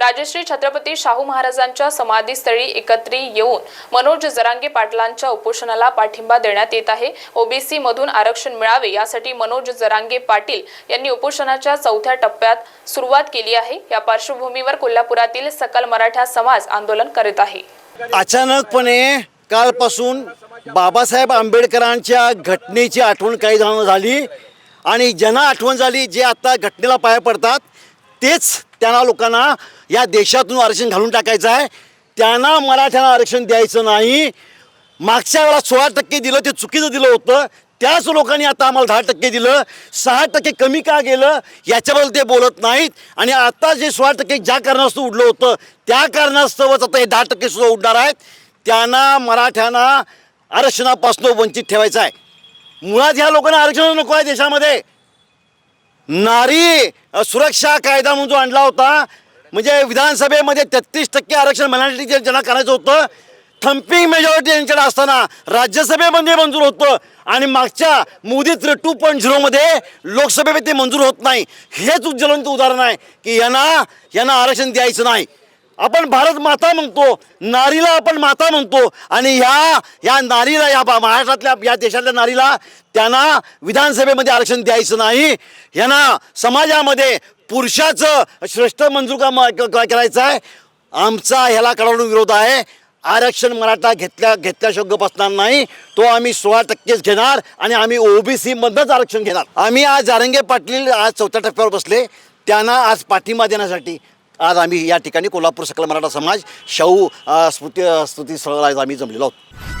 राजश्री छत्रपती शाहू महाराजांच्या समाधीस्थळी एकत्री येऊन मनोज जरांगे पाटलांच्या उपोषणाला पाठिंबा देण्यात येत आहे. ओबीसी मधून आरक्षण मिळावे यासाठी मनोज जरांगे पाटील यांनी उपोषणाच्या चौथ्या टप्प्यात सुरुवात केली आहे. या पार्श्वभूमीवर कोल्हापुरातील सकल मराठा समाज आंदोलन करीत आहे. अचानकपणे कालपासून बाबासाहेब आंबेडकरांच्या घटनेची आठवण काही जणांना झाली आणि ज्यांना आठवण झाली जे आता घटनेला पाया पडतात तेच त्यांना लोकांना या देशातून आरक्षण घालून टाकायचं आहे. त्यांना मराठ्यांना आरक्षण द्यायचं नाही. मागच्या वेळा सोळा टक्के दिलं ते चुकीचं दिलं होतं. त्याच लोकांनी आता आम्हाला दहा टक्के दिलं. सहा टक्के कमी का गेलं याच्याबद्दल ते बोलत नाहीत. आणि आता जे सोळा टक्के ज्या कारणास्तव उडलं होतं त्या कारणास्तवच आता हे दहा टक्के सुद्धा उडणार आहेत. त्यांना मराठ्यांना आरक्षणापासून वंचित ठेवायचं आहे. मुळात ह्या लोकांना आरक्षण नको आहे देशामध्ये. नारी सुरक्षा कायदा म्हणून जो आणला होता म्हणजे विधानसभेमध्ये तेहतीस टक्के आरक्षण मिळण्यासाठी ज्यांना करायचं होतं थम्पिंग मेजॉरिटी यांच्याकडे असताना राज्यसभेमध्ये मंजूर होतं आणि मागच्या मोदी टू पॉईंट झिरोमध्ये लोकसभेमध्ये ते मंजूर होत नाही. हेच उज्ज्वलंत उदाहरण आहे की यांना यांना आरक्षण द्यायचं नाही. आपण भारत माता म्हणतो नारीला आपण माता म्हणतो. आणि ह्या या नारीला या बा- महाराष्ट्रातल्या या देशातल्या नारीला त्यांना विधानसभेमध्ये आरक्षण द्यायचं नाही. यांना समाजामध्ये पुरुषाचं श्रेष्ठ मंजूर का करायचं आहे. आमचा ह्याला कडाडून विरोध आहे. आरक्षण मराठा घेतल्या घेतल्याशिवाय गप बसणार नाही. तो आम्ही सोळा टक्केच घेणार आणि आम्ही ओबीसी मधनंच आरक्षण घेणार. आम्ही आज जारंगे पाटील आज चौथ्या टप्प्यावर बसले. त्यांना आज पाठिंबा देण्यासाठी आज आम्ही या ठिकाणी कोल्हापूर सकल मराठा समाज शाहू स्मृती स्तुती स्थळाला आज आम्ही जमलेलो आहोत.